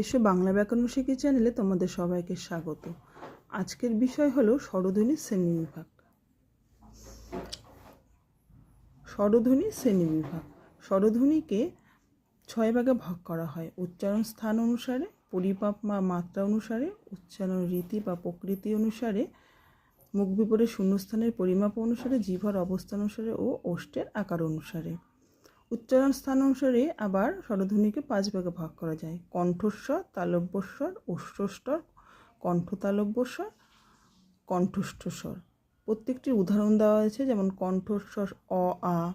এসো বাংলা ব্যাকরণ শিখি চ্যানেলে তোমাদের সবাইকে স্বাগত। আজকের বিষয় হলো স্বরধ্বনির শ্রেণীবিভাগ স্বরধ্বনির শ্রেণীবিভাগ স্বরধ্বনিকে ছয় ভাগে ভাগ করা হয়। উচ্চারণ স্থান অনুসারে, পরিমাপ বা মাত্রা অনুসারে, উচ্চারণ রীতি বা প্রকৃতি অনুসারে, মুখ বিপরীত শূন্যস্থানের পরিমাপ অনুসারে, জিভার অবস্থান অনুসারে ও ওষ্ঠের আকার অনুসারে। উচ্চারণ স্থান অনুসারে আবার স্বরধ্বনিকে পাঁচ ভাগে ভাগ করা যায়। কণ্ঠস্বর, তালব্যস্বর অষ্টস্বর কণ্ঠতালব্যস্বর কণ্ঠস্থস্বর প্রত্যেকটির উদাহরণ দেওয়া হয়েছে, যেমন কণ্ঠস্বর অ, আ।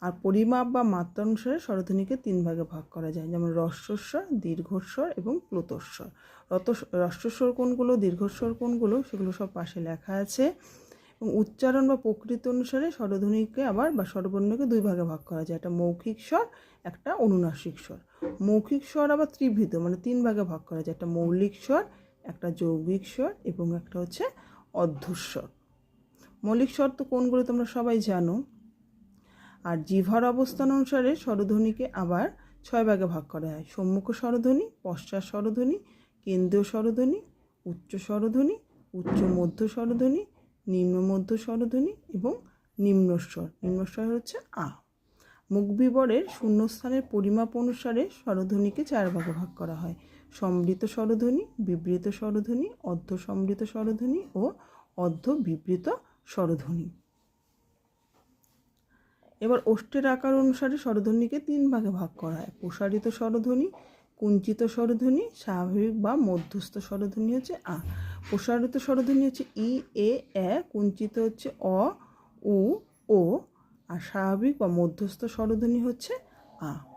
আর পরিমাপ বা মাত্রা অনুসারে স্বরধ্বনিকে তিন ভাগে ভাগ করা যায়, যেমন রস্বস্বর দীর্ঘস্বর এবং প্লুতস্বর। রত রস্বস্বর কোনগুলো, দীর্ঘস্বর কোনগুলো, সেগুলো সব পাশে লেখা আছে। এবং উচ্চারণ বা প্রকৃতি অনুসারে স্বরধ্বনিকে আবার বা স্বরবর্ণকে দুই ভাগে ভাগ করা যায়। একটা মৌখিক স্বর, একটা অনুনাসিক স্বর। মৌখিক স্বর আবার ত্রিভৃত মানে তিন ভাগে ভাগ করা যায়। একটা মৌলিক স্বর, একটা যৌগিক স্বর এবং একটা হচ্ছে অর্ধস্বর মৌলিক স্বর তো কোনগুলো তোমরা সবাই জানো? আর জিভার অবস্থান অনুসারে স্বরধ্বনিকে আবার ছয় ভাগে ভাগ করা হয় সম্মুখ স্বরধ্বনি, পশ্চাৎ স্বরধ্বনি, কেন্দ্রীয় স্বরধ্বনি, উচ্চ স্বরধ্বনি, উচ্চ মধ্য স্বরধ্বনি নিম্ন মধ্য স্বরধ্বনি এবং নিম্নস্বর নিম্নস্বর হচ্ছে আ। মুখ বিবরের শূন্যস্থানের পরিমাপ অনুসারে স্বরধ্বনিকে চার ভাগে ভাগ করা হয়। সমৃত স্বরধ্বনি, বিবৃত স্বরধ্বনি অর্ধ সমৃত স্বরধ্বনি ও অর্ধ বিবৃত স্বরধ্বনি। এবার ওষ্ঠের আকার অনুসারে স্বরধ্বনিকে তিন ভাগে ভাগ করা হয়। প্রসারিত স্বরধ্বনি কুঞ্চিত স্বরধ্বনি, স্বাভাবিক বা মধ্যস্থ স্বরধ্বনি হচ্ছে আ। প্রসারিত স্বরধ্বনি হচ্ছে ই, এ এ, কুঞ্চিত হচ্ছে অ, উ, ও, আর স্বাভাবিক বা মধ্যস্থ স্বরধ্বনি হচ্ছে আ।